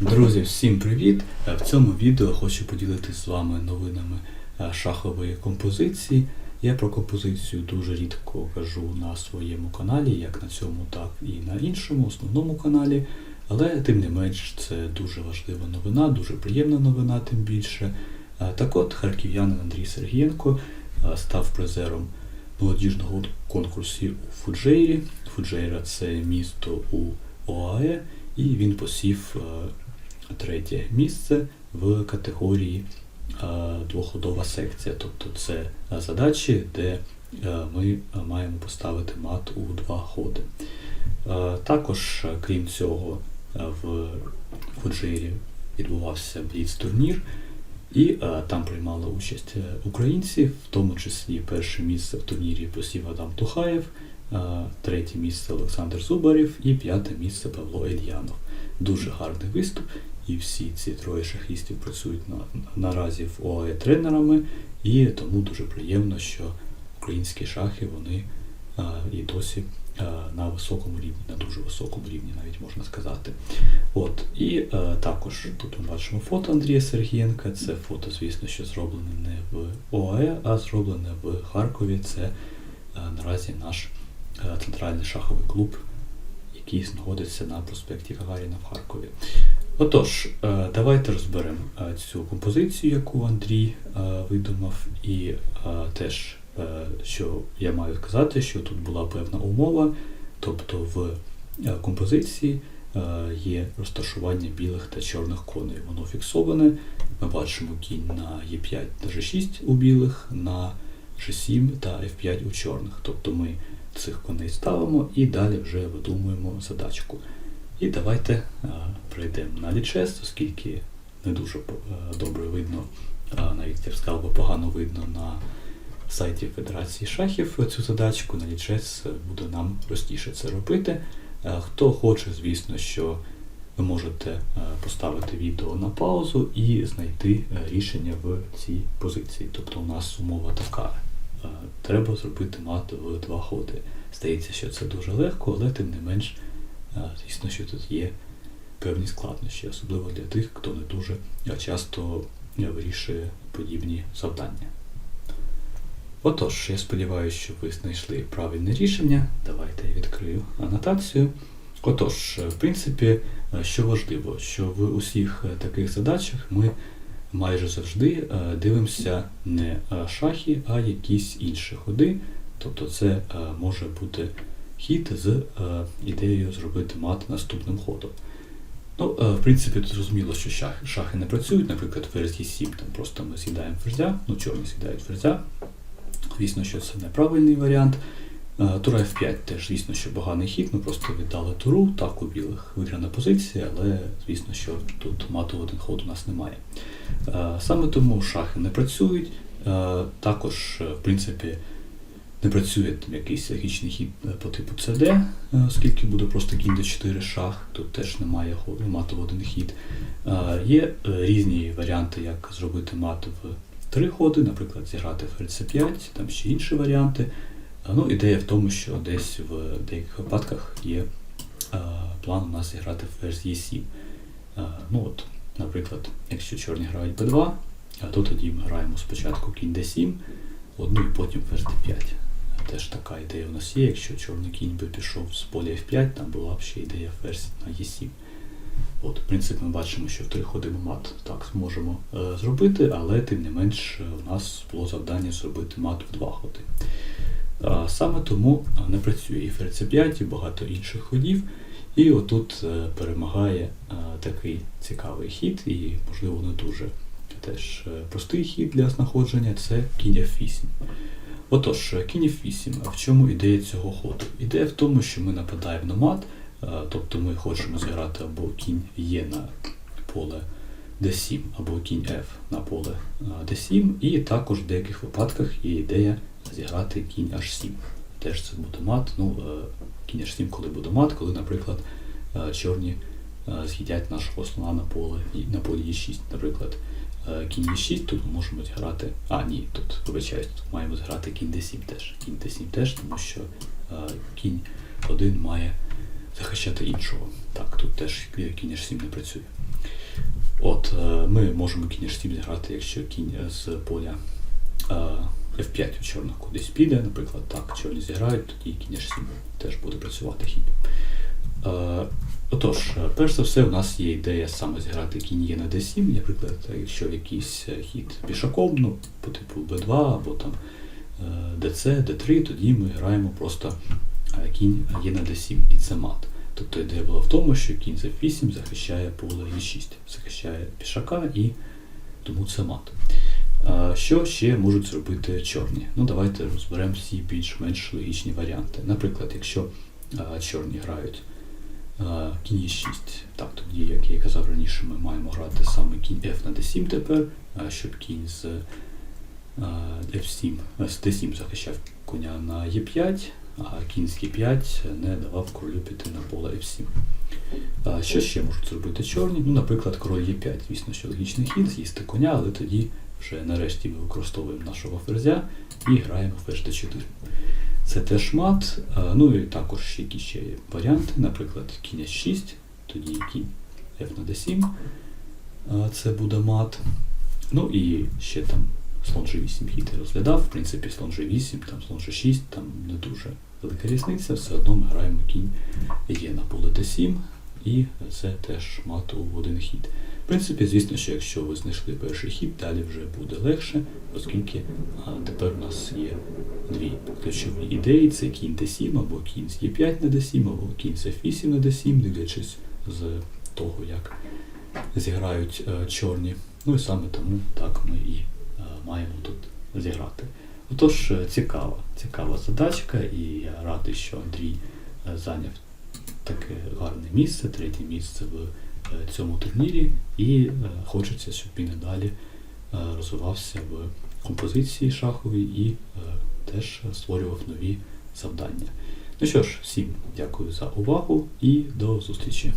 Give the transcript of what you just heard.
Друзі, всім привіт! Е, В цьому відео хочу поділитися з вами новинами е, шахової композиції. Я про композицію дуже рідко кажу на своєму каналі, як на цьому, так і на іншому, основному каналі. Але тим не менш це дуже важлива новина, дуже приємна новина, тим більше. Е, Так от, харків'янин Андрій Сергієнко став призером молодіжного конкурсу у Фуджейрі. Фуджейра це місто у ОАЕ, і він посів третє місце в категорії е, двоходова секція. Тобто це задачі, де е, ми маємо поставити мат у два ходи. Е, Також, крім цього, в Фуджейрі відбувався бліц-турнір, і там приймали участь українці, в тому числі перше місце в турнірі посів Адам Тухаєв, третє місце Олександр Зубарів і п'яте місце Павло Ельянов. Дуже гарний виступ, і всі ці троє шахістів працюють на, наразі в ОАЕ тренерами, і тому дуже приємно, що українські шахи вони е, і досі е, на високому рівні, на дуже високому рівні, навіть можна сказати. От і е, також тут ми бачимо фото Андрія Сергієнка. Це фото, звісно, що зроблене не в ОАЕ, а зроблене в Харкові. Це е, наразі наш е, центральний шаховий клуб, який знаходиться на проспекті Гагаріна в Харкові. Отож, е, давайте розберемо е, цю композицію, яку Андрій е, видумав, і теж, що я маю сказати, що тут була певна умова, тобто в композиції є розташування білих та чорних коней. Воно фіксоване. Ми бачимо кінь на Е5 та G6 у білих, на G7 та F5 у чорних. Тобто ми цих коней ставимо і далі вже видумуємо задачку. І давайте е, прийдемо на лічес, оскільки не дуже е, добре видно, навіть я б сказав, би погано видно на сайті Федерації шахів цю задачку. На лічес буде нам простіше це робити. Е, Хто хоче, звісно, що ви можете поставити відео на паузу і знайти рішення в цій позиції. Тобто у нас умова така. Треба зробити мат в два ходи. Здається, що це дуже легко, але тим не менш, звісно, що тут є певні складнощі, особливо для тих, хто не дуже часто е, вирішує подібні завдання. Отож, я сподіваюся, що ви знайшли правильне рішення. Давайте я відкрию анотацію. Отож, е, в принципі, е, що важливо, що в усіх таких задачах ми майже завжди дивимося не шахи, а якісь інші ходи. Тобто це може бути хід з е, ідеєю зробити мат наступним ходом. Ну, е, в принципі, тут зрозуміло, що шахи, шахи не працюють, наприклад, ферзь Е7, там просто ми з'їдаємо ферзя, ну чорні з'їдають ферзя. Звісно, що це неправильний варіант. Е, Тура F5 теж, звісно, що поганий хід, ми просто віддали туру, так у білих виграна позиція, але звісно, що тут мату один ход у нас немає. Е, Саме тому шахи не працюють. Е, Також, в принципі, не працює там якийсь логічний хід е, по типу CD, е, оскільки буде просто кінь d4 шах, тут теж немає мату в один хід. Е, Є різні варіанти, як зробити мат в три ходи, наприклад, зіграти ферзь c5, там ще інші варіанти. Ну, ідея в тому, що десь в деяких випадках є план у нас зіграти ферзь e7. Е, Ну от, наприклад, якщо чорні грають b2, а то тоді ми граємо спочатку кінь d7, одну і потім ферзь d5. Теж така ідея у нас є. Якщо чорний кінь би пішов з поля F5, там була б ще ідея ферзь на E7. От, в принципі, ми бачимо, що в три ходи ми мат так зможемо е, зробити, але тим не менш е, у нас було завдання зробити мат в два ходи. А, саме тому е, не працює і ферзь C5, і багато інших ходів. І отут е, перемагає е, такий цікавий хід, і, можливо, не дуже теж е, простий хід для знаходження це кінь F8. Отож, е, кінь F8. А в чому ідея цього ходу? Ідея в тому, що ми нападаємо на мат, е, тобто ми хочемо зіграти або кінь Є на поле D7, або кінь F на поле е, D7, і також в деяких випадках є ідея зіграти кінь H7. Теж це буде мат. Ну, е, кінь H7, коли буде мат, коли, наприклад, е, чорні е, з'їдять нашого слона на поле на полі E6, наприклад. Е, Кінь Е6 тут ми можемо зіграти. А, ні, тут, вибачаюсь, тут маємо зіграти кінь D7 теж. Кінь D7 теж, тому що е, кінь один має захищати іншого. Так, тут теж кінь H7 не працює. От, е, ми можемо кінь H7 зіграти, якщо кінь з поля е, F5 у чорних кудись піде, наприклад, так, чорні зіграють, тоді кінь H7 теж буде працювати хід. Е, Отож, е, перш за все, у нас є ідея саме зіграти кінь є на d7, наприклад, якщо якийсь е, хід пішаком, ну, по типу b2 або там е, dc, d3, тоді ми граємо просто е, кінь є на d7, і це мат. Тобто ідея була в тому, що кінь з f8 захищає поле e6, захищає пішака і тому це мат. Е, Що ще можуть зробити чорні? Ну, давайте розберемо всі більш-менш логічні варіанти. Наприклад, якщо е, чорні грають е, кінь e6, так, тоді, як я і казав раніше, ми маємо грати саме кінь f на d7 тепер, е, щоб кінь з е, f7, е, з d7 захищав коня на e5, а кінь з e5 не давав королю піти на поле f7. Що ще можуть зробити чорні? Ну, наприклад, король Е5, звісно, що логічний хід, з'їсти коня, але тоді вже нарешті ми використовуємо нашого ферзя і граємо ферзь d4. Це теж мат. Ну і також які ще варіанти, наприклад, кінь H6, тоді кінь F на D7, це буде мат. Ну і ще там слон G8 хід розглядав. В принципі, слон G8, там слон G6, там не дуже велика різниця, все одно ми граємо кінь є на поле d7, і це теж мат у один хід. В принципі, звісно, що якщо ви знайшли перший хід, далі вже буде легше, оскільки а, тепер у нас є дві ключові ідеї: це кінь d7 або кінь з e5 на d7, або кінь з f8 на d7, дивлячись з того, як зіграють е, чорні. Ну і саме тому так ми і е, маємо тут зіграти. Отож, е, цікава, цікава задачка, і я радий, що Андрій зайняв таке гарне місце, третє місце в цьому турнірі, і е, хочеться, щоб він і далі е, розвивався в композиції шаховій і е, теж створював нові завдання. Ну що ж, всім дякую за увагу і до зустрічі.